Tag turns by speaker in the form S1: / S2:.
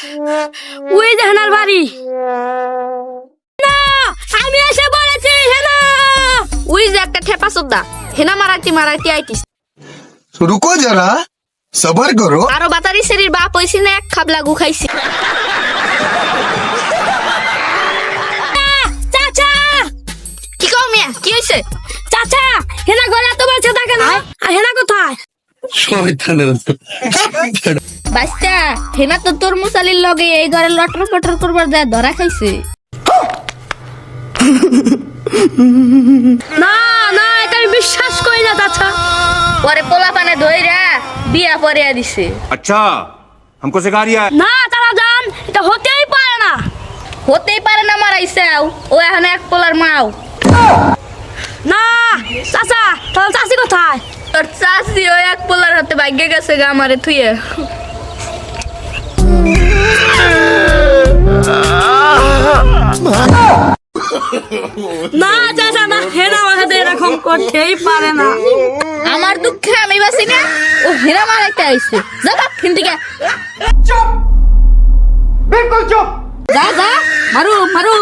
S1: ওই যে হেনার বাড়ি। না আমি এসে বলেছি হেনা।
S2: ওই যে একটা ঠেপা সুদ্দা হেনা মারাইতে মারাইতে আইতিস।
S3: রুকো যারা সবার করো।
S2: আরও বাতারি শরীর বাপ হইছি না এক খাব লাগু খাইছি।
S1: চাচা
S2: কি কও মিয়া কি হইছে?
S1: চাচা হেনা গলা তো বাচ্চা থাকে
S2: বাচ্চা হেনা তো তোর মুসালির লগে এই ঘরে লটর পটর করবার যায় ধরা খাইছে
S1: না না এটা আমি বিশ্বাস করি না চাচা
S2: পরে পোলা পানে ধইরা বিয়া পরিয়া দিছে
S4: अच्छा हमको सिखा रिया है
S1: না তারা জান এটা হতেই পারে না
S2: হতেই পারে না মারাইছে ও এখন এক পোলার মাও
S1: না চাচা তাহলে চাচি কোথায়
S2: ভাবছি এক পোলার হাতে গেছে গা থুয়ে
S1: না চাচা না আমার এরকম করতেই পারে না।
S2: আমার দুঃখে আমি বাসি না। ও হেনা মারাইতে আইছে। যা বাপ কিন্তু
S4: চুপ! বিলকুল চুপ!
S2: যা যা মারু মারু